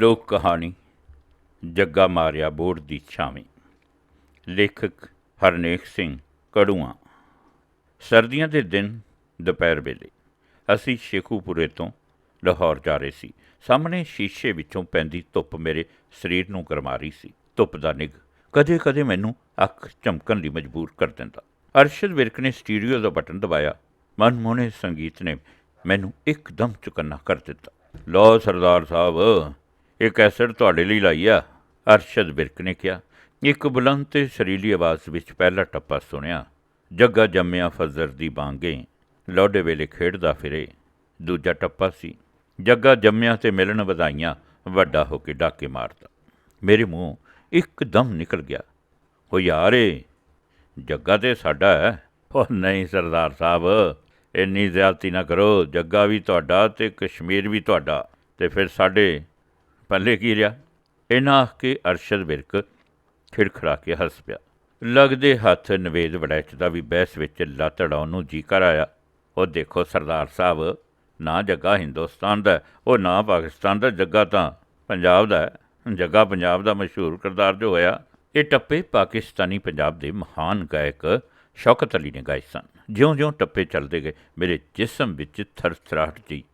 ਲੋਕ ਕਹਾਣੀ, ਜੱਗਾ ਮਾਰਿਆ ਬੋੜ ਦੀ ਛਾਵੇਂ। ਲੇਖਕ ਹਰਨੇਕ ਸਿੰਘ ਕੜੂਆ। ਸਰਦੀਆਂ ਦੇ ਦਿਨ ਦੁਪਹਿਰ ਵੇਲੇ ਅਸੀਂ ਸ਼ੇਖੂਪੁਰੇ ਤੋਂ ਲਾਹੌਰ ਜਾ ਰਹੇ ਸੀ। ਸਾਹਮਣੇ ਸ਼ੀਸ਼ੇ ਵਿੱਚੋਂ ਪੈਂਦੀ ਧੁੱਪ ਮੇਰੇ ਸਰੀਰ ਨੂੰ ਗਰਮਾ ਰਹੀ ਸੀ। ਧੁੱਪ ਦਾ ਨਿੱਘ ਕਦੇ-ਕਦੇ ਮੈਨੂੰ ਅੱਖ ਝਮਕਣ ਲਈ ਮਜਬੂਰ ਕਰ ਦਿੰਦਾ। ਅਰਸ਼ਦ ਵਿਰਕ ਨੇ ਸਟੂਡੀਓ ਦਾ ਬਟਨ ਦਬਾਇਆ। ਮਨਮੋਹਣੇ ਸੰਗੀਤ ਨੇ ਮੈਨੂੰ ਇੱਕਦਮ ਚੁਕੰਨਾ ਕਰ ਦਿੱਤਾ। ਲੋ ਸਰਦਾਰ ਸਾਹਿਬ ਇਹ ਕੈਸਟ ਤੁਹਾਡੇ ਲਈ ਲਾਈ ਆ, ਅਰਸ਼ਦ ਬਿਰਕ ਨੇ ਕਿਹਾ। ਇੱਕ ਬੁਲੰਦ ਤੇ ਸ਼ਰੀਲੀ ਆਵਾਜ਼ ਵਿੱਚ ਪਹਿਲਾ ਟੱਪਾ ਸੁਣਿਆ, ਜੱਗਾ ਜੰਮਿਆ ਫਜ਼ਰ ਦੀ ਬਾਂਗੇ ਲੋਡੇ ਵੇਲੇ ਖੇਡਦਾ ਫਿਰੇ। ਦੂਜਾ ਟੱਪਾ ਸੀ, ਜੱਗਾ ਜੰਮਿਆ ਤੇ ਮਿਲਣ ਵਧਾਈਆਂ, ਵੱਡਾ ਹੋ ਕੇ ਡਾਕੇ ਮਾਰਦਾ। ਮੇਰੇ ਮੂੰਹ ਇੱਕਦਮ ਨਿਕਲ ਗਿਆ। ਉਹ ਯਾਰੇ ਜੱਗਾ ਤੇ ਸਾਡਾ ਹੈ? ਉਹ ਨਹੀਂ ਸਰਦਾਰ ਸਾਹਿਬ, ਇੰਨੀ ਜ਼ਿਆਦਤੀ ਨਾ ਕਰੋ, ਜੱਗਾ ਵੀ ਤੁਹਾਡਾ ਤੇ ਕਸ਼ਮੀਰ ਵੀ ਤੁਹਾਡਾ ਤੇ ਫਿਰ ਸਾਡੇ ਪੱਲੇ ਕੀ ਰਿਹਾ ਇਹਨਾਂ ਆਖ ਕੇ ਅਰਸ਼ਦ ਵਿਰਕ ਖਿੜਖੜਾ ਕੇ ਹੱਸ ਪਿਆ। ਲੱਗਦੇ ਹੱਥ ਨਵੇਦ ਵੜੈਚ ਦਾ ਵੀ ਬਹਿਸ ਵਿੱਚ ਲੱਤ ਅੜਾਉਣ ਨੂੰ ਜੀ ਕਰ ਆਇਆ। ਉਹ ਦੇਖੋ ਸਰਦਾਰ ਸਾਹਿਬ, ਨਾ ਜੱਗਾ ਹਿੰਦੁਸਤਾਨ ਦਾ ਉਹ ਨਾ ਪਾਕਿਸਤਾਨ ਦਾ ਜੱਗਾ ਤਾਂ ਪੰਜਾਬ ਦਾ ਜੱਗਾ ਪੰਜਾਬ ਦਾ ਮਸ਼ਹੂਰ ਕਿਰਦਾਰ ਜੋ ਹੋਇਆ, ਇਹ ਟੱਪੇ ਪਾਕਿਸਤਾਨੀ ਪੰਜਾਬ ਦੇ ਮਹਾਨ ਗਾਇਕ ਸ਼ੌਕਤ ਅਲੀ ਨੇ ਗਾਏ ਸਨ। ਜਿਉਂ-ਜਿਉਂ ਟੱਪੇ ਚੱਲਦੇ ਗਏ, ਮੇਰੇ ਜਿਸਮ ਵਿੱਚ ਥਰਥਰਾਹਟ ਜੀ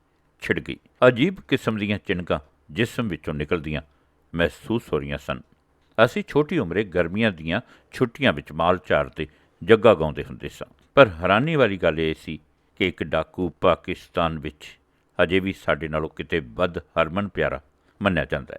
ਛਿੜ ਗਈ। ਅਜੀਬ ਕਿਸਮ ਦੀਆਂ ਚਿਣਕਾਂ ਜਿਸਮ ਵਿੱਚੋਂ ਨਿਕਲਦੀਆਂ ਮਹਿਸੂਸ ਹੋ ਰਹੀਆਂ ਸਨ। ਅਸੀਂ ਛੋਟੀ ਉਮਰੇ ਗਰਮੀਆਂ ਦੀਆਂ ਛੁੱਟੀਆਂ ਵਿੱਚ ਮਾਲ ਚਾਰ ਤੇ ਜੱਗਾ ਗਾਉਂਦੇ ਹੁੰਦੇ ਸਾਂ। ਪਰ ਹੈਰਾਨੀ ਵਾਲੀ ਗੱਲ ਇਹ ਸੀ ਕਿ ਇੱਕ ਡਾਕੂ ਪਾਕਿਸਤਾਨ ਵਿੱਚ ਅਜੇ ਵੀ ਸਾਡੇ ਨਾਲੋਂ ਕਿਤੇ ਵੱਧ ਹਰਮਨ ਪਿਆਰਾ ਮੰਨਿਆ ਜਾਂਦਾ ਹੈ।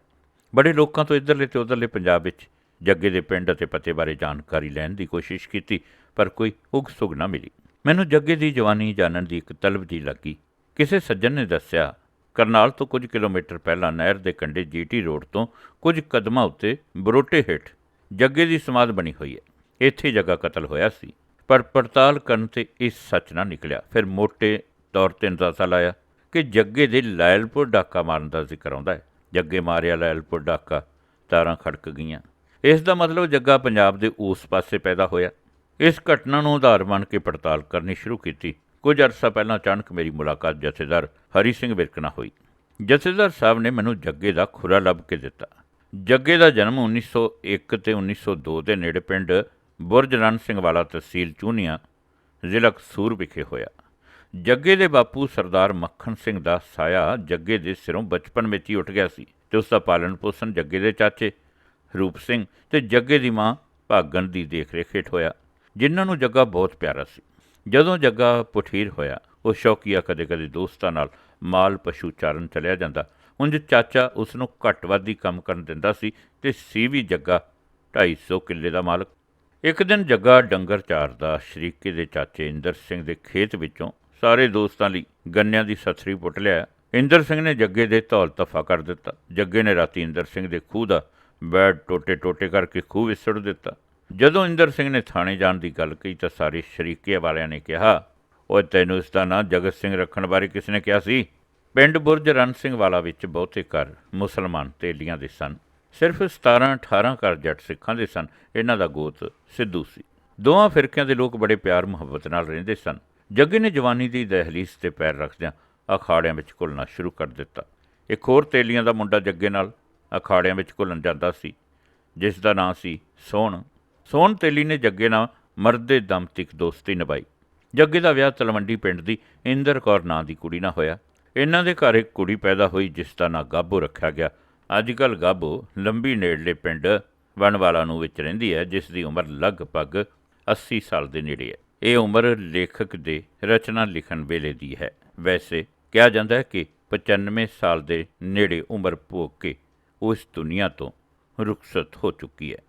ਬੜੇ ਲੋਕਾਂ ਤੋਂ ਇੱਧਰਲੇ ਤੇ ਉੱਧਰਲੇ ਪੰਜਾਬ ਵਿੱਚ ਜੱਗੇ ਦੇ ਪਿੰਡ ਅਤੇ ਪਤੇ ਬਾਰੇ ਜਾਣਕਾਰੀ ਲੈਣ ਦੀ ਕੋਸ਼ਿਸ਼ ਕੀਤੀ, ਪਰ ਕੋਈ ਉਗ ਸੁਗ ਨਾ ਮਿਲੀ। ਮੈਨੂੰ ਜੱਗੇ ਦੀ ਜਵਾਨੀ ਜਾਣਨ ਦੀ ਇੱਕ ਤਲਬ ਜੀ ਲੱਗੀ। ਕਿਸੇ ਸੱਜਣ ਨੇ ਦੱਸਿਆ ਕਰਨਾਲ ਤੋਂ ਕੁਝ ਕਿਲੋਮੀਟਰ ਪਹਿਲਾਂ ਨਹਿਰ ਦੇ ਕੰਢੇ ਜੀਟੀ ਰੋਡ ਤੋਂ ਕੁਝ ਕਦਮਾਂ ਉੱਤੇ ਬਰੋਟੇ ਹੇਠ ਜੱਗੇ ਦੀ ਸਮਾਧ ਬਣੀ ਹੋਈ ਹੈ। ਇੱਥੇ ਜੱਗਾ ਕਤਲ ਹੋਇਆ ਸੀ, ਪਰ ਪੜਤਾਲ ਕਰਨ ਤੇ ਇਸ ਸੱਚ ਨਾ ਨਿਕਲਿਆ। ਫਿਰ ਮੋਟੇ ਤੌਰ ਤੇ ਅੰਦਾਜ਼ਾ ਲਾਇਆ ਕਿ ਜੱਗੇ ਦੇ ਲਾਇਲਪੁਰ ਡਾਕਾ ਮਾਰਨ ਦਾ ਜ਼ਿਕਰ ਆਉਂਦਾ ਹੈ। ਜੱਗੇ ਮਾਰਿਆ ਲਾਇਲਪੁਰ ਡਾਕਾ, ਤਾਰਾਂ ਖੜਕ ਗਈਆਂ। ਇਸ ਦਾ ਮਤਲਬ ਜੱਗਾ ਪੰਜਾਬ ਦੇ ਉਸ ਪਾਸੇ ਪੈਦਾ ਹੋਇਆ। ਇਸ ਘਟਨਾ ਨੂੰ ਆਧਾਰ ਬਣ ਕੇ ਪੜਤਾਲ ਕਰਨੀ ਸ਼ੁਰੂ ਕੀਤੀ। ਕੁਝ ਅਰਸਾ ਪਹਿਲਾਂ ਅਚਾਨਕ ਮੇਰੀ ਮੁਲਾਕਾਤ ਜਥੇਦਾਰ ਹਰੀ ਸਿੰਘ ਵਿਰਕ ਨਾਲ ਹੋਈ। ਜਥੇਦਾਰ ਸਾਹਿਬ ਨੇ ਮੈਨੂੰ ਜੱਗੇ ਦਾ ਖੁਰਾ ਲੱਭ ਕੇ ਦਿੱਤਾ। ਜੱਗੇ ਦਾ ਜਨਮ 1901 ਤੇ 1902 ਦੇ ਨੇੜੇ ਪਿੰਡ ਬੁਰਜ ਰਣ ਸਿੰਘ ਵਾਲਾ ਤਹਿਸੀਲ ਚੂਨੀਆਂ, ਜ਼ਿਲ੍ਹਾ ਕਸੂਰ ਵਿਖੇ ਹੋਇਆ। ਜੱਗੇ ਦੇ ਬਾਪੂ ਸਰਦਾਰ ਮੱਖਣ ਸਿੰਘ ਦਾ ਸਾਇਆ ਜੱਗੇ ਦੇ ਸਿਰੋਂ ਬਚਪਨ ਵਿੱਚ ਹੀ ਉੱਠ ਗਿਆ ਸੀ ਤੇ ਉਸ ਦਾ ਪਾਲਣ ਪੋਸ਼ਣ ਜੱਗੇ ਦੇ ਚਾਚੇ ਰੂਪ ਸਿੰਘ ਤੇ ਜੱਗੇ ਦੀ ਮਾਂ ਭਾਗਣ ਦੀ ਦੇਖ ਰੇਖ ਹੇਠ ਹੋਇਆ, ਜਿਨ੍ਹਾਂ ਨੂੰ ਜੱਗਾ ਬਹੁਤ ਪਿਆਰਾ ਸੀ। ਜਦੋਂ ਜੱਗਾ ਪੁਠੀਰ ਹੋਇਆ, ਉਹ ਸ਼ੌਕੀਆ ਕਦੇ-ਕਦੇ ਦੋਸਤਾਂ ਨਾਲ ਮਾਲ ਪਸ਼ੂ ਚਾਰਨ ਚਲਿਆ ਜਾਂਦਾ। ਉਂਝ ਚਾਚਾ ਉਸ ਨੂੰ ਘੱਟ ਵੱਧ ਕੰਮ ਕਰਨ ਦਿੰਦਾ ਸੀ ਤੇ ਸੀ ਵੀ ਜੱਗਾ 250 ਕਿੱਲੇ ਦਾ ਮਾਲਕ। ਇੱਕ ਦਿਨ ਜੱਗਾ ਡੰਗਰ ਚਾਰਦਾ ਸ਼ਰੀਕੇ ਦੇ ਚਾਚੇ ਇੰਦਰ ਸਿੰਘ ਦੇ ਖੇਤ ਵਿੱਚੋਂ ਸਾਰੇ ਦੋਸਤਾਂ ਲਈ ਗੰਨਿਆਂ ਦੀ ਸਥਰੀ ਪੁੱਟ ਲਿਆ ਇੰਦਰ ਸਿੰਘ ਨੇ ਜੱਗੇ ਦੇ ਧੌਲ ਤਫਾ ਕਰ ਦਿੱਤਾ। ਜੱਗੇ ਨੇ ਰਾਤੀ ਇੰਦਰ ਸਿੰਘ ਦੇ ਖੂਹ ਦਾ ਬੈਡ ਟੋਟੇ-ਟੋਟੇ ਕਰਕੇ ਖੂਹ ਵਿੱਚ ਦਿੱਤਾ। ਜਦੋਂ ਇੰਦਰ ਸਿੰਘ ਨੇ ਥਾਣੇ ਜਾਣ ਦੀ ਗੱਲ ਕਹੀ ਤਾਂ ਸਾਰੇ ਸ਼ਰੀਕੇ ਵਾਲਿਆਂ ਨੇ ਕਿਹਾ, ਓਏ ਤੈਨੂੰ ਇਸ ਦਾ ਨਾਂ ਜਗਤ ਸਿੰਘ ਰੱਖਣ ਬਾਰੇ ਕਿਸ ਨੇ ਕਿਹਾ ਸੀ? ਪਿੰਡ ਬੁਰਜ ਰਣ ਸਿੰਘ ਵਾਲਾ ਵਿੱਚ ਬਹੁਤੇ ਘਰ ਮੁਸਲਮਾਨ ਤੇਲੀਆਂ ਦੇ ਸਨ। ਸਿਰਫ 17 18 ਘਰ ਜੱਟ ਸਿੱਖਾਂ ਦੇ ਸਨ। ਇਹਨਾਂ ਦਾ ਗੋਤ ਸਿੱਧੂ ਸੀ। ਦੋਵਾਂ ਫਿਰਕਿਆਂ ਦੇ ਲੋਕ ਬੜੇ ਪਿਆਰ ਮੁਹੱਬਤ ਨਾਲ ਰਹਿੰਦੇ ਸਨ। ਜੱਗੇ ਨੇ ਜਵਾਨੀ ਦੀ ਦਹਲੀਜ਼ ਤੇ ਪੈਰ ਰੱਖਦਿਆਂ ਅਖਾੜਿਆਂ ਵਿੱਚ ਘੁਲਣਾ ਸ਼ੁਰੂ ਕਰ ਦਿੱਤਾ। ਇੱਕ ਹੋਰ ਤੇਲੀਆਂ ਦਾ ਮੁੰਡਾ ਜੱਗੇ ਨਾਲ ਅਖਾੜਿਆਂ ਵਿੱਚ ਘੁਲਣ ਜਾਂਦਾ ਸੀ, ਜਿਸ ਦਾ ਨਾਂ ਸੀ ਸੋਹਣ ਸੋਹਣ ਤੇਲੀ ਨੇ ਜੱਗੇ ਨਾਲ ਮਰਦੇ ਦਮ ਤੱਕ ਦੋਸਤੀ ਨਿਭਾਈ। ਜੱਗੇ ਦਾ ਵਿਆਹ ਤਲਵੰਡੀ ਪਿੰਡ ਦੀ ਇੰਦਰ ਕੌਰ ਨਾਂ ਦੀ ਕੁੜੀ ਨਾਲ ਹੋਇਆ। ਇਹਨਾਂ ਦੇ ਘਰ ਇੱਕ ਕੁੜੀ ਪੈਦਾ ਹੋਈ, ਜਿਸ ਦਾ ਨਾਂ ਗਾਬੋ ਰੱਖਿਆ ਗਿਆ। ਅੱਜ ਕੱਲ ਗਾਬੋ ਲੰਬੀ ਨੇੜਲੇ ਪਿੰਡ ਵਣਵਾਲਾ ਨੂੰ ਵਿੱਚ ਰਹਿੰਦੀ ਹੈ, ਜਿਸ ਦੀ ਉਮਰ ਲਗਭਗ 80 ਸਾਲ ਦੇ ਨੇੜੇ ਹੈ। ਇਹ ਉਮਰ ਲੇਖਕ ਦੇ ਰਚਨਾ ਲਿਖਣ ਵੇਲੇ ਦੀ ਹੈ। ਵੈਸੇ ਕਿਹਾ ਜਾਂਦਾ ਹੈ ਕਿ 95 ਸਾਲ ਦੇ ਨੇੜੇ ਉਮਰ ਭੋਗ ਕੇ ਉਸ ਦੁਨੀਆ ਤੋਂ ਰੁਖਸਤ ਹੋ ਚੁੱਕੀ ਹੈ।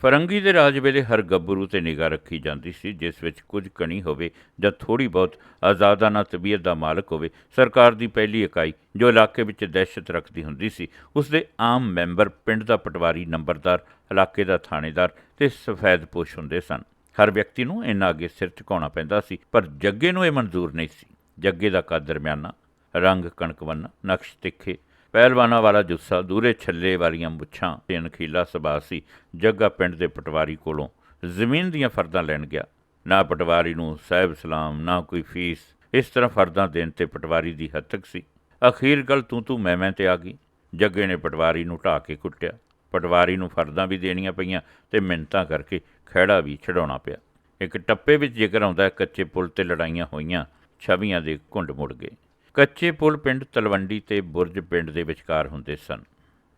ਫਰੰਗੀ ਦੇ ਰਾਜ ਵੇਲੇ ਹਰ ਗੱਭਰੂ ਤੇ ਨਿਗਾਹ ਰੱਖੀ ਜਾਂਦੀ ਸੀ, ਜਿਸ ਵਿੱਚ ਕੁਝ ਕਣੀ ਹੋਵੇ ਜਾਂ ਥੋੜੀ ਬਹੁਤ ਆਜ਼ਾਦਾਨਾ ਤਬੀਅਤ ਦਾ ਮਾਲਕ ਹੋਵੇ, ਸਰਕਾਰ ਦੀ ਪਹਿਲੀ ਇਕਾਈ ਜੋ ਇਲਾਕੇ ਵਿੱਚ ਦਹਿਸ਼ਤ ਰੱਖਦੀ ਹੁੰਦੀ ਸੀ, ਉਸ ਦੇ ਆਮ ਮੈਂਬਰ ਪਿੰਡ ਦਾ ਪਟਵਾਰੀ, ਨੰਬਰਦਾਰ, ਇਲਾਕੇ ਦਾ ਥਾਣੇਦਾਰ ਤੇ ਸਫੈਦਪੋਸ਼ ਹੁੰਦੇ ਸਨ। ਹਰ ਵਿਅਕਤੀ ਨੂੰ ਇਹਨਾਂ ਅੱਗੇ ਸਿਰ ਝੁਕਾਉਣਾ ਪੈਂਦਾ ਸੀ, ਪਰ ਜੱਗੇ ਨੂੰ ਇਹ ਮਨਜ਼ੂਰ ਨਹੀਂ ਸੀ। ਜੱਗੇ ਦਾ ਕੱਦ ਦਰਮਿਆਨਾ? ਰੰਗ ਕਣਕਵੰਨਾ ਨਕਸ਼ ਤਿੱਖੇ ਪਹਿਲਵਾਨਾਂ ਵਾਲਾ ਜੁੱਸਾ ਦੂਰੇ ਛੱਲੇ ਵਾਲੀਆਂ ਮੁੱਛਾਂ ਤੇ ਅਣਖੀਲਾ ਸੁਭਾਅ ਸੀ ਜੱਗਾ ਪਿੰਡ ਦੇ ਪਟਵਾਰੀ ਕੋਲੋਂ ਜ਼ਮੀਨ ਦੀਆਂ ਫਰਦਾਂ ਲੈਣ ਗਿਆ। ਨਾ ਪਟਵਾਰੀ ਨੂੰ ਸਾਹਿਬ ਸਲਾਮ, ਨਾ ਕੋਈ ਫੀਸ। ਇਸ ਤਰ੍ਹਾਂ ਫਰਦਾਂ ਦੇਣ ਤੇ ਪਟਵਾਰੀ ਦੀ ਹੱਤਕ ਸੀ। ਅਖੀਰ ਗੱਲ ਤੂੰ ਤੂੰ ਮੈਂ ਮੈਂ ਤੇ ਆ ਗਈ। ਜੱਗੇ ਨੇ ਪਟਵਾਰੀ ਨੂੰ ਢਾਹ ਕੇ ਕੁੱਟਿਆ। ਪਟਵਾਰੀ ਨੂੰ ਫਰਦਾਂ ਵੀ ਦੇਣੀਆਂ ਪਈਆਂ ਤੇ ਮਿੰਨਤਾਂ ਕਰਕੇ ਖਹਿੜਾ ਵੀ ਛਡਾਉਣਾ ਪਿਆ। ਇੱਕ ਟੱਪੇ ਵਿੱਚ ਜ਼ਿਕਰ ਆਉਂਦਾ, ਕੱਚੇ ਪੁਲ ਤੇ ਲੜਾਈਆਂ ਹੋਈਆਂ, ਛਵੀਆਂ ਦੇ ਘੁੰਡ ਮੁੜ ਗਏ। ਕੱਚੇ ਪੁਲ ਪਿੰਡ ਤਲਵੰਡੀ ਤੇ ਬੁਰਜ ਪਿੰਡ ਦੇ ਵਿਚਕਾਰ ਹੁੰਦੇ ਸਨ।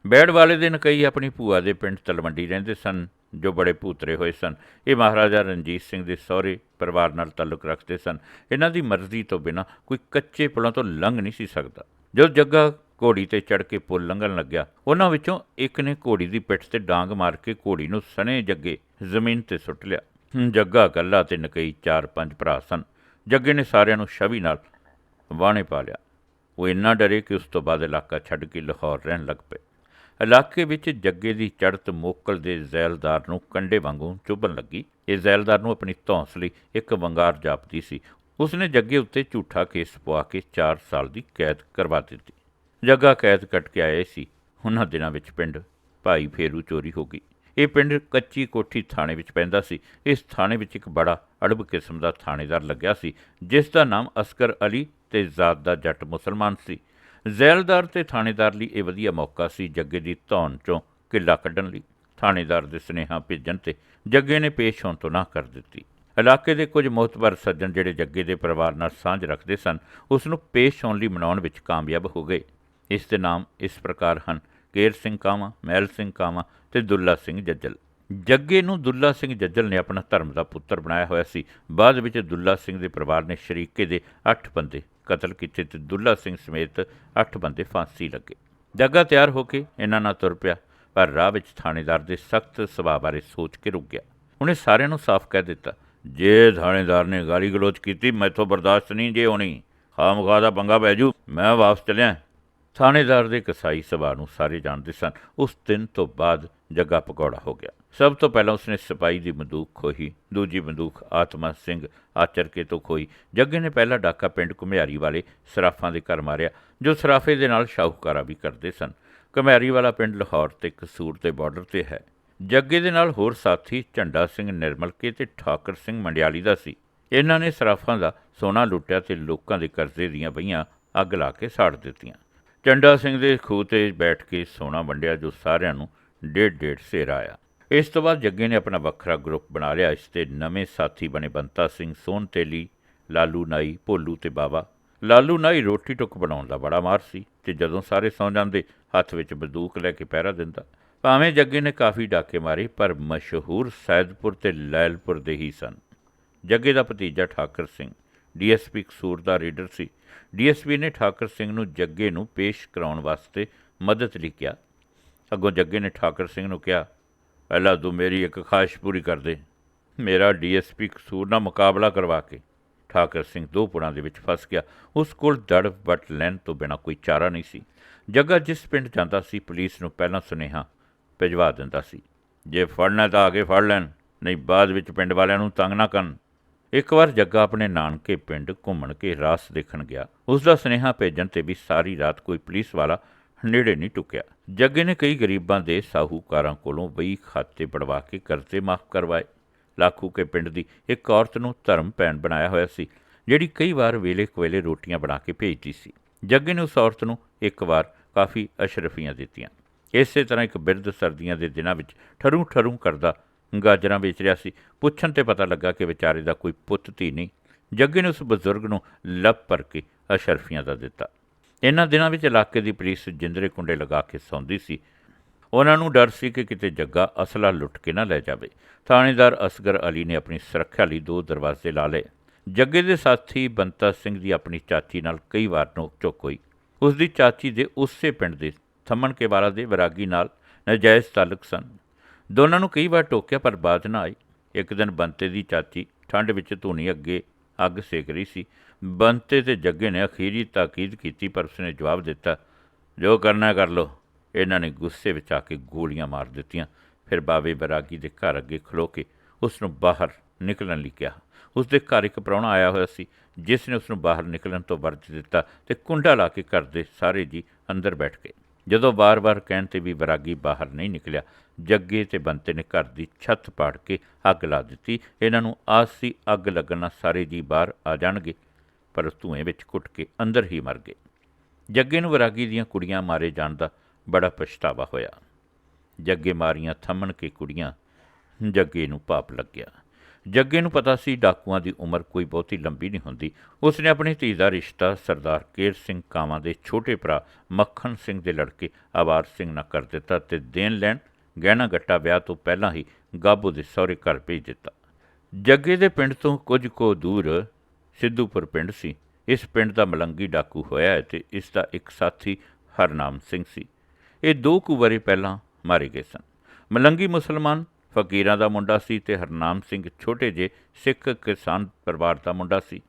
ਬੈੜ ਵਾਲੇ ਦਿਨ ਕਈ ਆਪਣੀ ਭੂਆ ਦੇ ਪਿੰਡ ਤਲਵੰਡੀ ਰਹਿੰਦੇ ਸਨ, ਜੋ ਬੜੇ ਭੂਤਰੇ ਹੋਏ ਸਨ। ਇਹ ਮਹਾਰਾਜਾ ਰਣਜੀਤ ਸਿੰਘ ਦੇ ਸਹੁਰੇ ਪਰਿਵਾਰ ਨਾਲ ਤਾਲੁਕ ਰੱਖਦੇ ਸਨ। ਇਹਨਾਂ ਦੀ ਮਰਜ਼ੀ ਤੋਂ ਬਿਨਾ ਕੋਈ ਕੱਚੇ ਪੁਲਾਂ ਤੋਂ ਲੰਘ ਨਹੀਂ ਸੀ ਸਕਦਾ। ਜਦੋਂ ਜੱਗਾ ਘੋੜੀ ਤੇ ਚੜ ਕੇ ਪੁਲ ਲੰਘਣ ਲੱਗਿਆ, ਉਹਨਾਂ ਵਿੱਚੋਂ ਇੱਕ ਨੇ ਘੋੜੀ ਦੀ ਪਿੱਠ ਤੇ ਡਾਂਗ ਮਾਰ ਕੇ ਘੋੜੀ ਨੂੰ ਸਣੇ ਜੱਗੇ ਜ਼ਮੀਨ ਤੇ ਸੁੱਟ ਲਿਆ। ਜੱਗਾ ਕੱਲਾ ਤੇ ਨਕਈ ਚਾਰ ਪੰਜ ਭਰਾ ਸਨ। ਜੱਗੇ ਨੇ ਸਾਰਿਆਂ ਨੂੰ ਛਵੀ ਨਾਲ ਵਾਹਣੇ ਪਾ ਲਿਆ। ਉਹ ਇੰਨਾ ਡਰੇ ਕਿ ਉਸ ਤੋਂ ਬਾਅਦ ਇਲਾਕਾ ਛੱਡ ਕੇ ਲਾਹੌਰ ਰਹਿਣ ਲੱਗ ਪਏ। ਇਲਾਕੇ ਵਿੱਚ ਜੱਗੇ ਦੀ ਚੜ੍ਹਤ ਮੋਕਲ ਦੇ ਜ਼ੈਲਦਾਰ ਨੂੰ ਕੰਡੇ ਵਾਂਗੂ ਚੁੱਭਣ ਲੱਗੀ। ਇਹ ਜ਼ੈਲਦਾਰ ਨੂੰ ਆਪਣੀ ਧੌਂਸ ਲਈ ਇੱਕ ਵੰਗਾਰ ਜਾਪਦੀ ਸੀ। ਉਸਨੇ ਜੱਗੇ ਉੱਤੇ ਝੂਠਾ ਕੇਸ ਪਵਾ ਕੇ 4 ਸਾਲ ਦੀ ਕੈਦ ਕਰਵਾ ਦਿੱਤੀ। ਜੱਗਾ ਕੈਦ ਕੱਟ ਕੇ ਆਏ ਸੀ। ਉਹਨਾਂ ਦਿਨਾਂ ਵਿੱਚ ਪਿੰਡ ਭਾਈ ਫੇਰੂ ਚੋਰੀ ਹੋ ਗਈ। ਇਹ ਪਿੰਡ ਕੱਚੀ ਕੋਠੀ ਥਾਣੇ ਵਿੱਚ ਪੈਂਦਾ ਸੀ। ਇਸ ਥਾਣੇ ਵਿੱਚ ਇੱਕ ਬੜਾ ਅੜਬ ਕਿਸਮ ਦਾ ਥਾਣੇਦਾਰ ਲੱਗਿਆ ਸੀ, ਜਿਸ ਦਾ ਨਾਮ ਅਸਕਰ ਅਲੀ ਤੇ ਜ਼ਾਤ ਦਾ ਜੱਟ ਮੁਸਲਮਾਨ ਸੀ। ਜ਼ੈਲਦਾਰ ਤੇ ਥਾਣੇਦਾਰ ਲਈ ਇਹ ਵਧੀਆ ਮੌਕਾ ਸੀ ਜੱਗੇ ਦੀ ਧੌਣ ਚੋਂ ਕਿੱਲਾ ਕੱਢਣ ਲਈ। ਥਾਣੇਦਾਰ ਦੇ ਸੁਨੇਹਾ ਭੇਜਣ ਤੇ ਜੱਗੇ ਨੇ ਪੇਸ਼ ਹੋਣ ਤੋਂ ਨਾ ਕਰ ਦਿੱਤੀ। ਇਲਾਕੇ ਦੇ ਕੁਝ ਮੋਹਤਬਰ ਸੱਜਣ ਜਿਹੜੇ ਜੱਗੇ ਦੇ ਪਰਿਵਾਰ ਨਾਲ ਸਾਂਝ ਰੱਖਦੇ ਸਨ, ਉਸ ਨੂੰ ਪੇਸ਼ ਹੋਣ ਲਈ ਮਨਾਉਣ ਵਿੱਚ ਕਾਮਯਾਬ ਹੋ ਗਏ। ਇਸ ਦੇ ਨਾਮ ਇਸ ਪ੍ਰਕਾਰ ਹਨ, ਕੇਰ ਸਿੰਘ ਕਾਮਾ ਮਹਿਲ ਸਿੰਘ ਕਾਮਾ ਤੇ ਦੁੱਲਾ ਸਿੰਘ ਜੱਜਲ। ਜੱਗੇ ਨੂੰ ਦੁੱਲਾ ਸਿੰਘ ਜੱਜਲ ਨੇ ਆਪਣਾ ਧਰਮ ਦਾ ਪੁੱਤਰ ਬਣਾਇਆ ਹੋਇਆ ਸੀ। ਬਾਅਦ ਵਿੱਚ ਦੁੱਲਾ ਸਿੰਘ ਦੇ ਪਰਿਵਾਰ ਨੇ ਸ਼ਰੀਕੇ ਦੇ 8 ਬੰਦੇ ਕਤਲ ਕੀਤੇ ਤੇ ਦੁੱਲਾ ਸਿੰਘ ਸਮੇਤ 8 ਬੰਦੇ ਫਾਂਸੀ ਲੱਗੇ। ਜੱਗਾ ਤਿਆਰ ਹੋ ਕੇ ਇਹਨਾਂ ਨਾਲ ਤੁਰ ਪਿਆ, ਪਰ ਰਾਹ ਵਿੱਚ ਥਾਣੇਦਾਰ ਦੇ ਸਖਤ ਸੁਭਾਅ ਬਾਰੇ ਸੋਚ ਕੇ ਰੁਕ ਗਿਆ। ਉਹਨੇ ਸਾਰਿਆਂ ਨੂੰ ਸਾਫ਼ ਕਹਿ ਦਿੱਤਾ, ਜੇ ਥਾਣੇਦਾਰ ਨੇ ਗਾਲੀ ਗਲੋਚ ਕੀਤੀ, ਮੈਥੋਂ ਬਰਦਾਸ਼ਤ ਨਹੀਂ ਜੇ ਹੋਣੀ। ਖਾਮਖਾ ਦਾ ਪੰਗਾ ਪੈ ਜੂ, ਮੈਂ ਵਾਪਸ ਚਲਿਆ। ਥਾਣੇਦਾਰ ਦੇ ਕਸਾਈ ਸੁਭਾਅ ਨੂੰ ਸਾਰੇ ਜਾਣਦੇ ਸਨ। ਉਸ ਦਿਨ ਤੋਂ ਬਾਅਦ ਜੱਗਾ ਪਕੌੜਾ ਹੋ ਗਿਆ। ਸਭ ਤੋਂ ਪਹਿਲਾਂ ਉਸਨੇ ਸਿਪਾਹੀ ਦੀ ਬੰਦੂਕ ਖੋਹੀ, ਦੂਜੀ ਬੰਦੂਕ ਆਤਮਾ ਸਿੰਘ ਆਚਰਕੇ ਤੋਂ ਖੋਈ ਜੱਗੇ ਨੇ ਪਹਿਲਾ ਡਾਕਾ ਪਿੰਡ ਘੁਮਿਆਰੀ ਵਾਲੇ ਸਰਾਫਾਂ ਦੇ ਘਰ ਮਾਰਿਆ, ਜੋ ਸਰਾਫੇ ਦੇ ਨਾਲ ਸ਼ਾਹੂਕਾਰਾ ਵੀ ਕਰਦੇ ਸਨ। ਘੁਮਿਆਰੀ ਵਾਲਾ ਪਿੰਡ ਲਾਹੌਰ ਤੇ ਕਸੂਰ ਦੇ ਬਾਰਡਰ ਤੇ ਹੈ। ਜੱਗੇ ਦੇ ਨਾਲ ਹੋਰ ਸਾਥੀ ਝੰਡਾ ਸਿੰਘ ਨਿਰਮਲਕੇ ਤੇ ਠਾਕਰ ਸਿੰਘ ਮੰਡਿਆਲੀ ਦਾ ਸੀ। ਇਹਨਾਂ ਨੇ ਸਰਾਫਾਂ ਦਾ ਸੋਨਾ ਲੁੱਟਿਆ ਤੇ ਲੋਕਾਂ ਦੇ ਕਰਜ਼ੇ ਦੀਆਂ ਬਈਆਂ ਅੱਗ ਲਾ ਕੇ ਸਾੜ ਦਿੱਤੀਆਂ। ਝੰਡਾ ਸਿੰਘ ਦੇ ਖੂਹ ਤੇ ਬੈਠ ਕੇ ਸੋਨਾ ਵੰਡਿਆ, ਜੋ ਸਾਰਿਆਂ ਨੂੰ ਡੇਢ ਡੇਢ ਸੇਰ ਆਇਆ। ਇਸ ਤੋਂ ਬਾਅਦ ਜੱਗੇ ਨੇ ਆਪਣਾ ਵੱਖਰਾ ਗਰੁੱਪ ਬਣਾ ਲਿਆ, ਇਸ ਤੇ ਨਵੇਂ ਸਾਥੀ ਬਣੇ ਬੰਤਾ ਸਿੰਘ, ਸੋਨ ਤੇਲੀ, ਲਾਲੂ ਨਾਈ, ਭੋਲੂ ਤੇ ਬਾਬਾ ਲਾਲੂ ਨਾਈ ਰੋਟੀ ਟੁੱਕ ਬਣਾਉਣ ਦਾ ਬੜਾ ਮਾਰ ਸੀ ਤੇ ਜਦੋਂ ਸਾਰੇ ਸੌਂ ਜਾਂਦੇ, ਹੱਥ ਵਿੱਚ ਬੰਦੂਕ ਲੈ ਕੇ ਪਹਿਰਾ ਦਿੰਦਾ। ਭਾਵੇਂ ਜੱਗੇ ਨੇ ਕਾਫੀ ਡਾਕੇ ਮਾਰੇ, ਪਰ ਮਸ਼ਹੂਰ ਸੈਦਪੁਰ ਤੇ ਲੈਲਪੁਰ ਦੇ ਹੀ ਸਨ। ਜੱਗੇ ਦਾ ਭਤੀਜਾ ਠਾਕਰ ਸਿੰਘ, ਡੀਐਸਪੀ ਕਸੂਰ ਦਾ ਰੀਡਰ ਸੀ। ਡੀਐਸਪੀ ਨੇ ਠਾਕਰ ਸਿੰਘ ਨੂੰ ਜੱਗੇ ਨੂੰ ਪੇਸ਼ ਕਰਾਉਣ ਵਾਸਤੇ ਮਦਦ ਲਈ ਕਿਹਾ। ਅੱਗੋਂ ਜੱਗੇ ਨੇ ਠਾਕਰ ਸਿੰਘ ਨੂੰ ਕਿਹਾ ਪਹਿਲਾਂ ਤੂੰ ਮੇਰੀ ਇੱਕ ਖਾਹਿਸ਼ ਪੂਰੀ ਕਰ ਦੇ। ਮੇਰਾ ਡੀਐਸਪੀ ਕਸੂਰ ਨਾਲ ਮੁਕਾਬਲਾ ਕਰਵਾ ਕੇ। ਠਾਕਰ ਸਿੰਘ ਦੋ ਪੁੜਾਂ ਦੇ ਵਿੱਚ ਫਸ ਗਿਆ। ਉਸ ਕੋਲ ਦੜ ਵੱਟ ਲੈਣ ਤੋਂ ਬਿਨਾ ਕੋਈ ਚਾਰਾ ਨਹੀਂ ਸੀ। ਜੱਗਾ ਜਿਸ ਪਿੰਡ ਜਾਂਦਾ ਸੀ, ਪੁਲਿਸ ਨੂੰ ਪਹਿਲਾਂ ਸੁਨੇਹਾ ਭਿਜਵਾ ਦਿੰਦਾ ਸੀ। ਜੇ ਫੜਨਾ ਤਾਂ ਆਗੇ ਫੜ ਲੈਣ, ਨਹੀਂ ਬਾਅਦ ਵਿੱਚ ਪਿੰਡ ਵਾਲਿਆਂ ਨੂੰ ਤੰਗ ਨਾ ਕਰਨ। ਇੱਕ ਵਾਰ ਜੱਗਾ ਆਪਣੇ ਨਾਨਕੇ ਪਿੰਡ ਘੁੰਮਣ ਕੇ ਰਾਸ ਦੇਖਣ ਗਿਆ। ਉਸ ਦਾ ਸੁਨੇਹਾ ਭੇਜਣ ਤੇ ਵੀ ਸਾਰੀ ਰਾਤ ਕੋਈ ਪੁਲਿਸ ਵਾਲਾ ਨੇੜੇ ਨਹੀਂ ਟੁਕਿਆ। ਜੱਗੇ ਨੇ ਕਈ ਗਰੀਬਾਂ ਦੇ ਸਾਹੂਕਾਰਾਂ ਕੋਲੋਂ ਬਈ ਖਾਤੇ ਪੜਵਾ ਕੇ ਕਰਜ਼ੇ ਮਾਫ ਕਰਵਾਏ। ਲਾਖੂ ਕੇ ਪਿੰਡ ਦੀ ਇੱਕ ਔਰਤ ਨੂੰ ਧਰਮ ਭੈਣ ਬਣਾਇਆ ਹੋਇਆ ਸੀ, ਜਿਹੜੀ ਕਈ ਵਾਰ ਵੇਲੇ ਕੁਵੇਲੇ ਰੋਟੀਆਂ ਬਣਾ ਕੇ ਭੇਜਦੀ ਸੀ। ਜੱਗੇ ਨੇ ਉਸ ਔਰਤ ਨੂੰ ਇੱਕ ਵਾਰ ਕਾਫੀ ਅਸ਼ਰਫੀਆਂ ਦਿੱਤੀਆਂ। ਇਸੇ ਤਰ੍ਹਾਂ ਇੱਕ ਬਿਰਧ ਸਰਦੀਆਂ ਦੇ ਦਿਨਾਂ ਵਿੱਚ ਠਰੂ ਠਰੂ ਕਰਦਾ ਗਾਜਰਾਂ ਵੇਚ ਰਿਹਾ ਸੀ। ਪੁੱਛਣ ਤੇ ਪਤਾ ਲੱਗਾ ਕਿ ਵਿਚਾਰੇ ਦਾ ਕੋਈ ਪੁੱਤ ਧੀ ਨਹੀਂ। ਜੱਗੇ ਨੇ ਉਸ ਬਜ਼ੁਰਗ ਨੂੰ ਲੱਭ ਭਰ ਕੇ ਅਸ਼ਰਫੀਆਂ ਦਾ ਦਿੱਤਾ। ਇਹਨਾਂ ਦਿਨਾਂ ਵਿੱਚ ਇਲਾਕੇ ਦੀ ਪੁਲਿਸ ਜਿੰਦਰੇ ਕੁੰਡੇ ਲਗਾ ਕੇ ਸੌਂਦੀ ਸੀ। ਉਹਨਾਂ ਨੂੰ ਡਰ ਸੀ ਕਿ ਕਿਤੇ ਜੱਗਾ ਅਸਲਾ ਲੁੱਟ ਕੇ ਨਾ ਲੈ ਜਾਵੇ। ਥਾਣੇਦਾਰ ਅਸਗਰ ਅਲੀ ਨੇ ਆਪਣੀ ਸੁਰੱਖਿਆ ਲਈ ਦੋ ਦਰਵਾਜ਼ੇ ਲਾ ਲਏ। ਜੱਗੇ ਦੇ ਸਾਥੀ ਬੰਤਾ ਸਿੰਘ ਦੀ ਆਪਣੀ ਚਾਚੀ ਨਾਲ ਕਈ ਵਾਰ ਨੋਕ ਝੋਕ ਹੋਈ। ਉਸ ਦੀ ਚਾਚੀ ਦੇ ਉਸੇ ਪਿੰਡ ਦੇ ਥੰਮਣ ਕੇਵਾਲਾ ਦੇ ਵਿਰਾਗੀ ਨਾਲ ਨਜਾਇਜ਼ ਤਾਲੁਕ ਸਨ। ਦੋਨਾਂ ਨੂੰ ਕਈ ਵਾਰ ਟੋਕਿਆ ਪਰ ਬਾਤ ਨਾ ਆਈ ਇੱਕ ਦਿਨ ਬੰਤੇ ਦੀ ਚਾਚੀ ਠੰਡ ਵਿੱਚ ਧੂਣੀ ਅੱਗੇ ਅੱਗ ਸੇਕ ਰਹੀ ਸੀ। ਬੰਤੇ ਤੇ ਜੱਗੇ ਨੇ ਅਖੀਰੀ ਤਾਕੀਦ ਕੀਤੀ, ਪਰ ਉਸਨੇ ਜਵਾਬ ਦਿੱਤਾ, ਜੋ ਕਰਨਾ ਕਰ ਲੋ ਇਹਨਾਂ ਨੇ ਗੁੱਸੇ ਵਿੱਚ ਆ ਕੇ ਗੋਲੀਆਂ ਮਾਰ ਦਿੱਤੀਆਂ। ਫਿਰ ਬਾਵੇ ਬਰਾਗੀ ਦੇ ਘਰ ਅੱਗੇ ਖਲੋ ਕੇ ਉਸ ਨੂੰ ਬਾਹਰ ਨਿਕਲਣ ਲਈ ਕਿਹਾ। ਉਸ ਦੇ ਘਰ ਇੱਕ ਪ੍ਰਾਹੁਣਾ ਆਇਆ ਹੋਇਆ ਸੀ, ਜਿਸ ਨੇ ਉਸ ਨੂੰ ਬਾਹਰ ਨਿਕਲਣ ਤੋਂ ਵਰਜ ਦਿੱਤਾ ਤੇ ਕੁੰਡਾ ਲਾ ਕੇ ਘਰ ਦੇ ਸਾਰੇ ਜੀ ਅੰਦਰ ਬੈਠ ਗਏ। ਜਦੋਂ ਬਾਰ-ਬਾਰ ਕਹਿਣ ਤੇ ਵੀ ਬਰਾਗੀ ਬਾਹਰ ਨਹੀਂ ਨਿਕਲਿਆ ਜੱਗੇ ਤੇ ਬੰਤੇ ਨੇ ਘਰ ਦੀ ਛੱਤ ਪਾੜ ਕੇ ਅੱਗ ਲਾ ਦਿੱਤੀ। ਇਹਨਾਂ ਨੂੰ ਆਸ ਸੀ ਅੱਗ ਲੱਗਣ ਨਾਲ ਸਾਰੇ ਜੀ ਬਾਹਰ ਆ ਜਾਣਗੇ, ਪਰ ਧੂਏ ਵਿੱਚ ਕੁੱਟ ਕੇ ਅੰਦਰ ਹੀ ਮਰ ਗਏ। ਜੱਗੇ ਨੂੰ ਵਿਰਾਗੀ ਦੀਆਂ ਕੁੜੀਆਂ ਮਾਰੇ ਜਾਣ ਦਾ ਬੜਾ ਪਛਤਾਵਾ ਹੋਇਆ। ਜੱਗੇ ਮਾਰੀਆਂ ਥੰਮਣ ਕੇ ਕੁੜੀਆਂ, ਜੱਗੇ ਨੂੰ ਪਾਪ ਲੱਗਿਆ। ਜੱਗੇ ਨੂੰ ਪਤਾ ਸੀ ਡਾਕੂਆਂ ਦੀ ਉਮਰ ਕੋਈ ਬਹੁਤੀ ਲੰਬੀ ਨਹੀਂ ਹੁੰਦੀ। ਉਸ ਨੇ ਆਪਣੀ ਧੀ ਦਾ ਰਿਸ਼ਤਾ ਸਰਦਾਰ ਕੇਰ ਸਿੰਘ ਕਾਵਾਂ ਦੇ ਛੋਟੇ ਭਰਾ ਮੱਖਣ ਸਿੰਘ ਦੇ ਲੜਕੇ ਆਵਾਰ ਸਿੰਘ ਨਾਲ ਕਰ ਦਿੱਤਾ ਤੇ ਦੇਣ ਲੈਣ ਗਹਿਣਾ ਗੱਟਾ ਵਿਆਹ ਤੋਂ ਪਹਿਲਾਂ ਹੀ ਗਾਬੋ ਦੇ ਸਹੁਰੇ ਘਰ ਭੇਜ ਦਿੱਤਾ। ਜੱਗੇ ਦੇ ਪਿੰਡ ਤੋਂ ਕੁਝ ਕੋ ਦੂਰ ਸਿੱਧੂਪੁਰ ਪਿੰਡ ਸੀ। ਇਸ ਪਿੰਡ ਦਾ ਮਲੰਗੀ ਡਾਕੂ ਹੋਇਆ ਹੈ ਤੇ ਇਸ ਦਾ ਇੱਕ ਸਾਥੀ ਹਰਨਾਮ ਸਿੰਘ ਸੀ। ਇਹ ਦੋ ਕੁ ਵਰੇ ਪਹਿਲਾਂ ਮਾਰੇ ਗਏ ਸਨ। ਮਲੰਗੀ ਮੁਸਲਮਾਨ ਫਕੀਰਾਂ ਦਾ ਮੁੰਡਾ ਸੀ ਤੇ ਹਰਨਾਮ ਸਿੰਘ ਛੋਟੇ ਜੇ ਸਿੱਖ ਕਿਸਾਨ ਪਰਿਵਾਰ ਦਾ ਮੁੰਡਾ ਸੀ।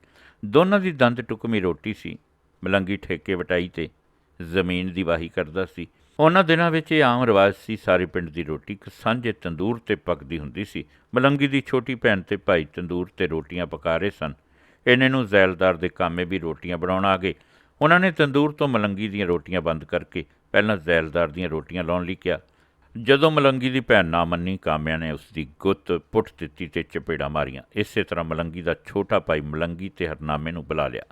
ਦੋਨਾਂ ਦੀ ਦੰਦ ਟੁਕਮੀ ਰੋਟੀ ਸੀ। ਮਲੰਗੀ ਠੇਕੇ ਵਟਾਈ ਤੇ ਜ਼ਮੀਨ ਦੀ ਵਾਹੀ ਕਰਦਾ ਸੀ। ਉਹਨਾਂ ਦਿਨਾਂ ਵਿੱਚ ਇਹ ਆਮ ਰਿਵਾਜ ਸੀ, ਸਾਰੇ ਪਿੰਡ ਦੀ ਰੋਟੀ ਇੱਕ ਸਾਂਝੇ ਤੰਦੂਰ ਤੇ ਪੱਕਦੀ ਹੁੰਦੀ ਸੀ। ਮਲੰਗੀ ਦੀ ਛੋਟੀ ਭੈਣ ਤੇ ਭਾਈ ਤੰਦੂਰ ਤੇ ਰੋਟੀਆਂ ਪਕਾ ਰਹੇ ਸਨ। ਇਹਨੇ ਨੂੰ ਜ਼ੈਲਦਾਰ ਦੇ ਕਾਮੇ ਵੀ ਰੋਟੀਆਂ ਬਣਾਉਣ ਆ ਗਏ। ਉਹਨਾਂ ਨੇ ਤੰਦੂਰ ਤੋਂ ਮਲੰਗੀ ਦੀਆਂ ਰੋਟੀਆਂ ਬੰਦ ਕਰਕੇ ਪਹਿਲਾਂ ਜ਼ੈਲਦਾਰ ਦੀਆਂ ਰੋਟੀਆਂ ਲਾਉਣ ਲਈ ਕਿਹਾ। ਜਦੋਂ ਮਲੰਗੀ ਦੀ ਭੈਣ ਨਾ ਮੰਨੀ, ਕਾਮਿਆਂ ਨੇ ਉਸ ਦੀ ਗੁੱਤ ਪੁੱਟ ਦਿੱਤੀ ਤੇ ਚਪੇੜਾ ਮਾਰੀਆਂ। ਇਸੇ ਤਰ੍ਹਾਂ ਮਲੰਗੀ ਦਾ ਛੋਟਾ ਭਾਈ ਮਲੰਗੀ ਤੇ ਹਰਨਾਮੇ ਨੂੰ ਬੁਲਾ ਲਿਆ।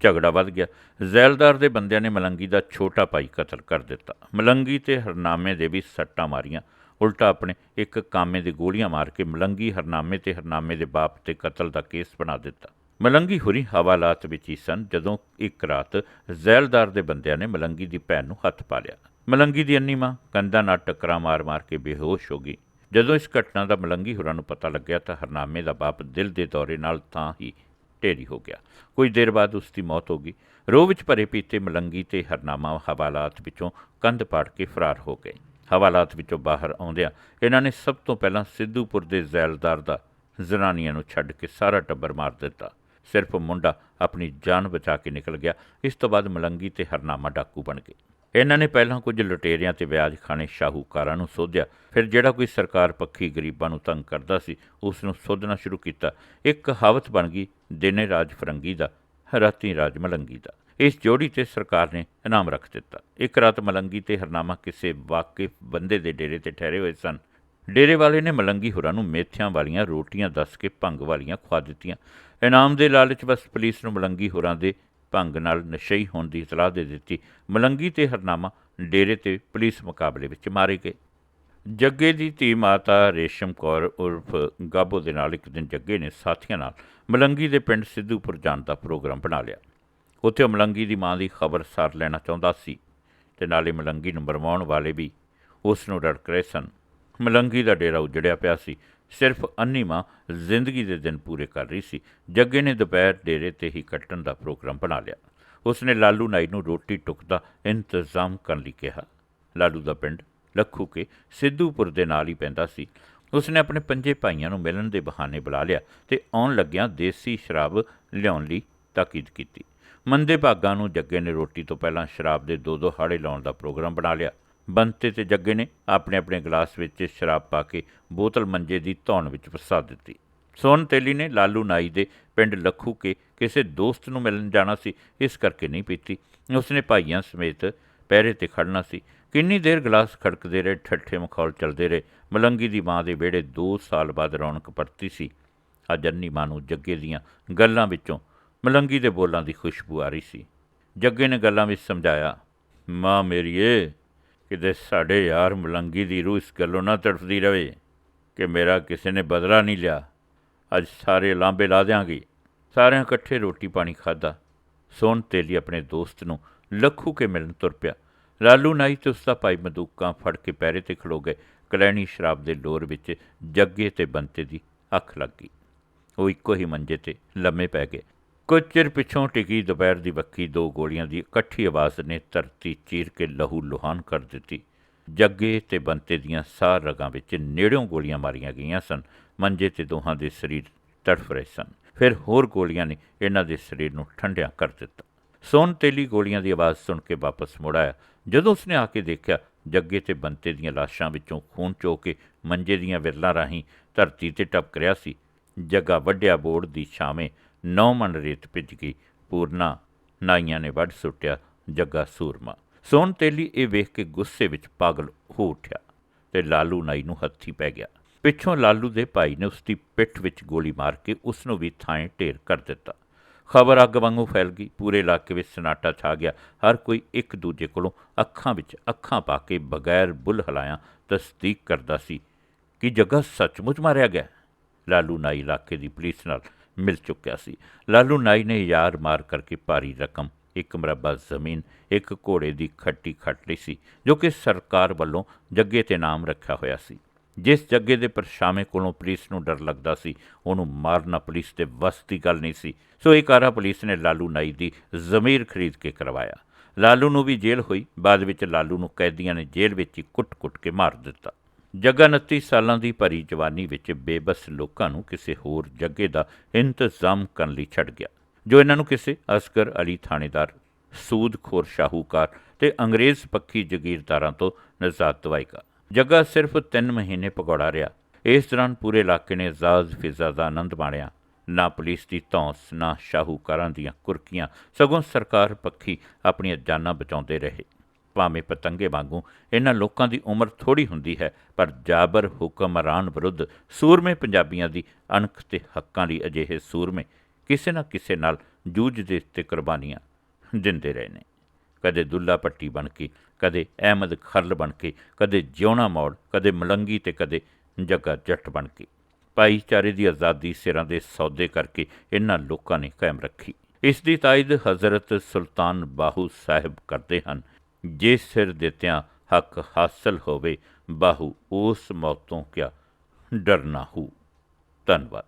ਝਗੜਾ ਵੱਧ ਗਿਆ। ਜ਼ੈਲਦਾਰ ਦੇ ਬੰਦਿਆਂ ਨੇ ਮਲੰਗੀ ਦਾ ਛੋਟਾ ਭਾਈ ਕਤਲ ਕਰ ਦਿੱਤਾ। ਮਲੰਗੀ ਤੇ ਹਰਨਾਮੇ ਦੇ ਵੀ ਸੱਟਾਂ ਮਾਰੀਆਂ। ਉਲਟਾ ਆਪਣੇ ਇੱਕ ਕਾਮੇ ਦੇ ਗੋਲੀਆਂ ਮਾਰ ਕੇ ਮਲੰਗੀ, ਹਰਨਾਮੇ ਤੇ ਹਰਨਾਮੇ ਦੇ ਬਾਪ ਤੇ ਕਤਲ ਦਾ ਕੇਸ ਬਣਾ ਦਿੱਤਾ। ਮਲੰਗੀ ਹੁਰੀ ਹਵਾਲਾਤ ਵਿੱਚ ਹੀ ਸਨ, ਜਦੋਂ ਇੱਕ ਰਾਤ ਜ਼ੈਲਦਾਰ ਦੇ ਬੰਦਿਆਂ ਨੇ ਮਲੰਗੀ ਦੀ ਭੈਣ ਨੂੰ ਹੱਥ ਪਾ ਲਿਆ ਮਲੰਗੀ ਦੀ ਅੰਨੀ ਮਾਂ ਕੰਧਾਂ ਨਾਲ ਟੱਕਰਾਂ ਮਾਰ-ਮਾਰ ਕੇ ਬੇਹੋਸ਼ ਹੋ ਗਈ। ਜਦੋਂ ਇਸ ਘਟਨਾ ਦਾ ਮਲੰਗੀ ਹੁਰਾਂ ਨੂੰ ਪਤਾ ਲੱਗਿਆ ਤਾਂ ਹਰਨਾਮੇ ਦਾ ਬਾਪ ਦਿਲ ਦੇ ਦੌਰੇ ਨਾਲ ਤਾਂ ਹੀ ਢੇਰੀ ਹੋ ਗਿਆ। ਕੁਝ ਦੇਰ ਬਾਅਦ ਉਸ ਦੀ ਮੌਤ ਹੋ ਗਈ। ਰੋਹ ਵਿੱਚ ਭਰੇ ਪੀਤੇ ਮਲੰਗੀ ਤੇ ਹਰਨਾਮਾ ਹਵਾਲਾਤ ਵਿੱਚੋਂ ਕੰਧ ਪਾੜ ਕੇ ਫਰਾਰ ਹੋ ਗਏ। ਹਵਾਲਾਤ ਵਿੱਚੋਂ ਬਾਹਰ ਆਉਂਦਿਆਂ ਇਹਨਾਂ ਨੇ ਸਭ ਤੋਂ ਪਹਿਲਾਂ ਸਿੱਧੂਪੁਰ ਦੇ ਜ਼ੈਲਦਾਰ ਦਾ ਜ਼ਨਾਨੀਆਂ ਨੂੰ ਛੱਡ ਕੇ ਸਾਰਾ ਟੱਬਰ ਮਾਰ ਦਿੱਤਾ। ਸਿਰਫ ਮੁੰਡਾ ਆਪਣੀ ਜਾਨ ਬਚਾ ਕੇ ਨਿਕਲ ਗਿਆ। ਇਸ ਤੋਂ ਬਾਅਦ ਮਲੰਗੀ ਤੇ ਹਰਨਾਮਾ ਡਾਕੂ ਬਣ ਗਏ। ਇਹਨਾਂ ਨੇ ਪਹਿਲਾਂ ਕੁਝ ਲੁਟੇਰਿਆਂ ਤੇ ਵਿਆਜ ਖਾਣੇ ਸ਼ਾਹੂਕਾਰਾਂ ਨੂੰ ਸੋਧਿਆ। ਫਿਰ ਜਿਹੜਾ ਕੋਈ ਸਰਕਾਰ ਪੱਖੀ ਗਰੀਬਾਂ ਨੂੰ ਤੰਗ ਕਰਦਾ ਸੀ, ਉਸ ਨੂੰ ਸੋਧਣਾ ਸ਼ੁਰੂ ਕੀਤਾ। ਇੱਕ ਕਹਾਵਤ ਬਣ ਗਈ, ਦਿਨੇ ਰਾਜ ਫਰੰਗੀ ਦਾ, ਰਾਤੀ ਰਾਜ ਮਲੰਗੀ ਦਾ। ਇਸ ਜੋੜੀ ਤੇ ਸਰਕਾਰ ਨੇ ਇਨਾਮ ਰੱਖ ਦਿੱਤਾ। ਇੱਕ ਰਾਤ ਮਲੰਗੀ ਤੇ ਹਰਨਾਮਾ ਕਿਸੇ ਵਾਕਿਫ ਬੰਦੇ ਦੇ ਡੇਰੇ ਤੇ ਠਹਿਰੇ ਹੋਏ ਸਨ। ਡੇਰੇ ਵਾਲੇ ਨੇ ਮਲੰਗੀ ਹੋਰਾਂ ਨੂੰ ਮੇਥਿਆਂ ਵਾਲੀਆਂ ਰੋਟੀਆਂ ਦੱਸ ਕੇ ਭੰਗ ਵਾਲੀਆਂ ਖਵਾ ਦਿੱਤੀਆਂ। ਇਨਾਮ ਦੇ ਲਾਲਚ ਬਸ ਪੁਲਿਸ ਨੂੰ ਮਲੰਗੀ ਹੁਰਾਂ ਦੇ ਭੰਗ ਨਾਲ ਨਸ਼ਈ ਹੋਣ ਦੀ ਇਤਲਾਹ ਦੇ ਦਿੱਤੀ। ਮਲੰਗੀ ਤੇ ਹਰਨਾਮਾ ਡੇਰੇ ਤੇ ਪੁਲਿਸ ਮੁਕਾਬਲੇ ਵਿੱਚ ਮਾਰੇ ਗਏ। ਜੱਗੇ ਦੀ ਧੀ ਮਾਤਾ ਰੇਸ਼ਮ ਕੌਰ ਉਰਫ ਗਾਬੋ ਦੇ ਨਾਲ ਇੱਕ ਦਿਨ ਜੱਗੇ ਨੇ ਸਾਥੀਆਂ ਨਾਲ ਮਲੰਗੀ ਦੇ ਪਿੰਡ ਸਿੱਧੂਪੁਰ ਜਾਣ ਦਾ ਪ੍ਰੋਗਰਾਮ ਬਣਾ ਲਿਆ। ਉੱਥੇ ਉਹ ਮਲੰਗੀ ਦੀ ਮਾਂ ਦੀ ਖਬਰ ਸਾਰ ਲੈਣਾ ਚਾਹੁੰਦਾ ਸੀ ਤੇ ਨਾਲੇ ਮਲੰਗੀ ਨੂੰ ਮਰਵਾਉਣ ਵਾਲੇ ਵੀ ਉਸ ਨੂੰ ਰੜਕ ਰਹੇ ਸਨ। ਮਲੰਗੀ ਦਾ ਡੇਰਾ ਉਜੜਿਆ ਪਿਆ ਸੀ। ਸਿਰਫ ਅੰਨੀ ਮਾਂ ਜ਼ਿੰਦਗੀ ਦੇ ਦਿਨ ਪੂਰੇ ਕਰ ਰਹੀ ਸੀ। ਜੱਗੇ ਨੇ ਦੁਪਹਿਰ ਡੇਰੇ ਤੇ ਹੀ ਕੱਟਣ ਦਾ ਪ੍ਰੋਗਰਾਮ ਬਣਾ ਲਿਆ। ਉਸਨੇ ਲਾਲੂ ਨਾਈ ਨੂੰ ਰੋਟੀ ਟੁੱਕ ਦਾ ਇੰਤਜ਼ਾਮ ਕਰਨ ਲਈ ਕਿਹਾ। ਲਾਲੂ ਦਾ ਪਿੰਡ ਲੱਖੂ ਕੇ ਸਿੱਧੂਪੁਰ ਦੇ ਨਾਲ ਹੀ ਪੈਂਦਾ ਸੀ। ਉਸਨੇ ਆਪਣੇ ਪੰਜੇ ਭਾਈਆਂ ਨੂੰ ਮਿਲਣ ਦੇ ਬਹਾਨੇ ਬੁਲਾ ਲਿਆ ਤੇ ਆਉਣ ਲੱਗਿਆਂ ਦੇਸੀ ਸ਼ਰਾਬ ਲਿਆਉਣ ਲਈ ਤਾਕੀਦ ਕੀਤੀ। ਮੰਦੇ ਭਾਗਾਂ ਨੂੰ ਜੱਗੇ ਨੇ ਰੋਟੀ ਤੋਂ ਪਹਿਲਾਂ ਸ਼ਰਾਬ ਦੇ ਦੋ ਦੋ ਹਾੜੇ ਲਾਉਣ ਦਾ ਪ੍ਰੋਗਰਾਮ ਬਣਾ ਲਿਆ। ਬੰਤੇ ਤੇ ਜੱਗੇ ਨੇ ਆਪਣੇ ਆਪਣੇ ਗਲਾਸ ਵਿੱਚ ਸ਼ਰਾਬ ਪਾ ਕੇ ਬੋਤਲ ਮੰਜੇ ਦੀ ਧੌਣ ਵਿੱਚ ਫਸਾ ਦਿੱਤੀ। ਸੋਨ ਤੇਲੀ ਨੇ ਲਾਲੂ ਨਾਈ ਦੇ ਪਿੰਡ ਲੱਖੂ ਕੇ ਕਿਸੇ ਦੋਸਤ ਨੂੰ ਮਿਲਣ ਜਾਣਾ ਸੀ, ਇਸ ਕਰਕੇ ਨਹੀਂ ਪੀਤੀ। ਉਸਨੇ ਭਾਈਆਂ ਸਮੇਤ ਪਹਿਰੇ ਤੇ ਖੜਨਾ ਸੀ। ਕਿੰਨੀ ਦੇਰ ਗਲਾਸ ਖੜਕਦੇ ਰਹੇ, ਠੱਠੇ ਮਖੌਲ ਚੱਲਦੇ ਰਹੇ। ਮਲੰਗੀ ਦੀ ਮਾਂ ਦੇ ਵਿਹੜੇ 2 ਸਾਲ ਬਾਅਦ ਰੌਣਕ ਪਰਤੀ ਸੀ। ਅੱਜ ਅੰਨੀ ਮਾਂ ਨੂੰ ਜੱਗੇ ਦੀਆਂ ਗੱਲਾਂ ਵਿੱਚੋਂ ਮਲੰਗੀ ਦੇ ਬੋਲਾਂ ਦੀ ਖੁਸ਼ਬੂ ਆ ਰਹੀ ਸੀ। ਜੱਗੇ ਨੇ ਗੱਲਾਂ ਵਿੱਚ ਸਮਝਾਇਆ, ਮਾਂ ਮੇਰੀਏ ਕਿਤੇ ਸਾਡੇ ਯਾਰ ਮਲੰਗੀ ਦੀ ਰੂਹ ਇਸ ਗੱਲੋਂ ਨਾ ਤੜਫਦੀ ਰਵੇ ਕਿ ਮੇਰਾ ਕਿਸੇ ਨੇ ਬਦਲਾ ਨਹੀਂ ਲਿਆ। ਅੱਜ ਸਾਰੇ ਲਾਂਬੇ ਲਾ ਦਿਆਂਗੇ। ਸਾਰਿਆਂ ਇਕੱਠੇ ਰੋਟੀ ਪਾਣੀ ਖਾਦਾ ਸੋਨ ਤੇਲੀ ਆਪਣੇ ਦੋਸਤ ਨੂੰ ਲੱਖੂ ਕੇ ਮਿਲਣ ਤੁਰ ਪਿਆ। ਲਾਲੂ ਨਾਈ ਤੇ ਉਸਦਾ ਭਾਈ ਮਦੂਕਾਂ ਫੜ ਕੇ ਪੈਰੇ ਤੇ ਖਲੋ ਗਏ। ਕਲੈਣੀ ਸ਼ਰਾਬ ਦੇ ਲੋਰ ਵਿੱਚ ਜੱਗੇ ਤੇ ਬੰਤੇ ਦੀ ਅੱਖ ਲੱਗ ਗਈ। ਉਹ ਇੱਕੋ ਹੀ ਮੰਜੇ ਤੇ ਲੰਮੇ ਪੈ ਗਏ। ਕੁਝ ਚਿਰ ਪਿੱਛੋਂ ਟਿਕੀ ਦੁਪਹਿਰ ਦੀ ਬੱਕੀ ਦੋ ਗੋਲੀਆਂ ਦੀ ਇਕੱਠੀ ਆਵਾਜ਼ ਨੇ ਧਰਤੀ ਚੀਰ ਕੇ ਲਹੂ ਲੁਹਾਨ ਕਰ ਦਿੱਤੀ। ਜੱਗੇ ਤੇ ਬੰਤੇ ਦੀਆਂ ਸਾਰ ਰਗਾਂ ਵਿੱਚ ਨੇੜਿਓਂ ਗੋਲੀਆਂ ਮਾਰੀਆਂ ਗਈਆਂ ਸਨ। ਮੰਜੇ ਤੇ ਦੋਹਾਂ ਦੇ ਸਰੀਰ ਤੜਫ ਰਹੇ ਸਨ। ਫਿਰ ਹੋਰ ਗੋਲੀਆਂ ਨੇ ਇਹਨਾਂ ਦੇ ਸਰੀਰ ਨੂੰ ਠੰਡਿਆ ਕਰ ਦਿੱਤਾ। ਸੋਨ ਤੇਲੀ ਗੋਲੀਆਂ ਦੀ ਆਵਾਜ਼ ਸੁਣ ਕੇ ਵਾਪਸ ਮੁੜ ਆਇਆ। ਜਦੋਂ ਉਸਨੇ ਆ ਕੇ ਦੇਖਿਆ, ਜੱਗੇ ਤੇ ਬੰਤੇ ਦੀਆਂ ਲਾਸ਼ਾਂ ਵਿੱਚੋਂ ਖੂਨ ਚੋ ਕੇ ਮੰਜੇ ਦੀਆਂ ਵਿਰਲਾਂ ਰਾਹੀਂ ਧਰਤੀ ਤੇ ਟਪਕ ਰਿਹਾ ਸੀ। ਜੱਗਾ ਵੱਡਿਆ ਬੋੜ ਦੀ ਛਾਵੇਂ ਨੌ ਮਣ ਰੇਤ ਭਿੱਜ ਗਈ, ਪੂਰਨਾ ਨਾਈਆਂ ਨੇ ਵੱਢ ਸੁੱਟਿਆ ਜੱਗਾ ਸੂਰਮਾ। ਸੋਨ ਤੇਲੀ ਇਹ ਵੇਖ ਕੇ ਗੁੱਸੇ ਵਿੱਚ ਪਾਗਲ ਹੋ ਉੱਠਿਆ ਤੇ ਲਾਲੂ ਨਾਈ ਨੂੰ ਹੱਥੀ ਪੈ ਗਿਆ। ਪਿੱਛੋਂ ਲਾਲੂ ਦੇ ਭਾਈ ਨੇ ਉਸ ਦੀ ਪਿੱਠ ਵਿੱਚ ਗੋਲੀ ਮਾਰ ਕੇ ਉਸ ਨੂੰ ਵੀ ਥਾਂ ਢੇਰ ਕਰ ਦਿੱਤਾ। ਖਬਰ ਅੱਗ ਵਾਂਗੂ ਫੈਲ ਗਈ, ਪੂਰੇ ਇਲਾਕੇ ਵਿੱਚ ਸਨਾਟਾ ਛਾ ਗਿਆ। ਹਰ ਕੋਈ ਇੱਕ ਦੂਜੇ ਕੋਲੋਂ ਅੱਖਾਂ ਵਿੱਚ ਅੱਖਾਂ ਪਾ ਕੇ ਬਗੈਰ ਬੁੱਲ ਹਲਾਇਆ ਤਸਦੀਕ ਕਰਦਾ ਸੀ ਕਿ ਜੱਗਾ ਸੱਚਮੁੱਚ ਮਾਰਿਆ ਗਿਆ। ਲਾਲੂ ਨਾਈ ਇਲਾਕੇ ਦੀ ਪੁਲਿਸ ਨਾਲ ਮਿਲ ਚੁੱਕਿਆ ਸੀ। ਲਾਲੂ ਨਾਈ ਨੇ ਯਾਰ ਮਾਰ ਕਰਕੇ ਭਾਰੀ ਰਕਮ, ਇੱਕ ਮਰਬਾ ਜ਼ਮੀਨ, ਇੱਕ ਘੋੜੇ ਦੀ ਖੱਟੀ ਖੱਟ ਲਈ ਸੀ, ਜੋ ਕਿ ਸਰਕਾਰ ਵੱਲੋਂ ਜੱਗੇ ਤੇ ਨਾਮ ਰੱਖਿਆ ਹੋਇਆ ਸੀ। ਜਿਸ ਜੱਗੇ ਦੇ ਪਰਛਾਵੇਂ ਕੋਲੋਂ ਪੁਲਿਸ ਨੂੰ ਡਰ ਲੱਗਦਾ ਸੀ, ਉਹਨੂੰ ਮਾਰਨਾ ਪੁਲਿਸ 'ਤੇ ਵਸ ਦੀ ਗੱਲ ਨਹੀਂ ਸੀ। ਸੋ ਇਹ ਕਾਰਾ ਪੁਲਿਸ ਨੇ ਲਾਲੂ ਨਾਈ ਦੀ ਜ਼ਮੀਰ ਖਰੀਦ ਕੇ ਕਰਵਾਇਆ। ਲਾਲੂ ਨੂੰ ਵੀ ਜੇਲ੍ਹ ਹੋਈ, ਬਾਅਦ ਵਿੱਚ ਲਾਲੂ ਨੂੰ ਕੈਦੀਆਂ ਨੇ ਜੇਲ੍ਹ ਵਿੱਚ ਹੀ ਕੁੱਟ-ਕੁੱਟ ਕੇ ਮਾਰ ਦਿੱਤਾ। ਜੱਗਾ 29 ਸਾਲਾਂ ਦੀ ਭਰੀ ਜਵਾਨੀ ਵਿੱਚ ਬੇਬਸ ਲੋਕਾਂ ਨੂੰ ਕਿਸੇ ਹੋਰ ਜੱਗੇ ਦਾ ਇੰਤਜ਼ਾਮ ਕਰਨ ਲਈ ਛੱਡ ਗਿਆ, ਜੋ ਇਹਨਾਂ ਨੂੰ ਕਿਸੇ ਅਸਗਰ ਅਲੀ ਥਾਣੇਦਾਰ, ਸੂਦਖੋਰ ਸ਼ਾਹੂਕਾਰ ਤੇ ਅੰਗਰੇਜ਼ ਪੱਖੀ ਜ਼ਗੀਰਦਾਰਾਂ ਤੋਂ ਨਜ਼ਾਤ ਦਵਾਏਗਾ ਜੱਗਾ ਸਿਰਫ 3 ਮਹੀਨੇ ਪਕੌੜਾ ਰਿਹਾ। ਇਸ ਦੌਰਾਨ ਪੂਰੇ ਇਲਾਕੇ ਨੇ ਜ਼ਾਜ਼ ਫਿਜ਼ਾ ਦਾ ਆਨੰਦ ਮਾਣਿਆ। ਨਾ ਪੁਲਿਸ ਦੀ ਧੌਂਸ, ਨਾ ਸ਼ਾਹੂਕਾਰਾਂ ਦੀਆਂ ਕੁਰਕੀਆਂ, ਸਗੋਂ ਸਰਕਾਰ ਪੱਖੀ ਆਪਣੀਆਂ ਜਾਨਾਂ ਬਚਾਉਂਦੇ ਰਹੇ। ਭਾਵੇਂ ਪਤੰਗੇ ਵਾਂਗੂ, ਇਹਨਾਂ ਲੋਕਾਂ ਦੀ ਉਮਰ ਥੋੜੀ ਹੁੰਦੀ ਹੈ, ਪਰ ਜਾਬਰ ਹੁਕਮਰਾਨ ਵਿਰੁੱਧ ਸੂਰਮੇ ਪੰਜਾਬੀਆਂ ਦੀ ਅਣਖ ਤੇ ਹੱਕਾਂ ਲਈ ਅਜਿਹੇ ਸੂਰਮੇ ਕਿਸੇ ਨਾ ਕਿਸੇ ਨਾਲ ਜੂਝਦੇ ਤੇ ਕੁਰਬਾਨੀਆਂ ਦਿੰਦੇ ਰਹੇ ਨੇ। ਕਦੇ ਦੁੱਲਾ ਪੱਟੀ ਬਣ ਕੇ, ਕਦੇ ਅਹਿਮਦ ਖਰਲ ਬਣ ਕੇ, ਕਦੇ ਜਿਉਣਾ ਮੋੜ, ਕਦੇ ਮਲੰਗੀ ਤੇ ਕਦੇ ਜੱਗਾ ਜੱਟ ਬਣ ਕੇ। ਭਾਈਚਾਰੇ ਦੀ ਆਜ਼ਾਦੀ ਸਿਰਾਂ ਦੇ ਸੌਦੇ ਕਰਕੇ ਇਹਨਾਂ ਲੋਕਾਂ ਨੇ ਕਾਇਮ ਰੱਖੀ। ਇਸ ਦੀ ਤਾਇਦ ਹਜ਼ਰਤ ਸੁਲਤਾਨ ਬਾਹੂ ਸਾਹਿਬ ਕਰਦੇ ਹਨ। ਜੇ ਸਿਰ ਦਿੱਤਿਆਂ ਹੱਕ ਹਾਸਲ ਹੋਵੇ ਬਾਹੂ ਉਸ ਮੌਤੋਂ ਕਿਆ ਡਰਨਾ ਹੂ। ਧੰਨਵਾਦ।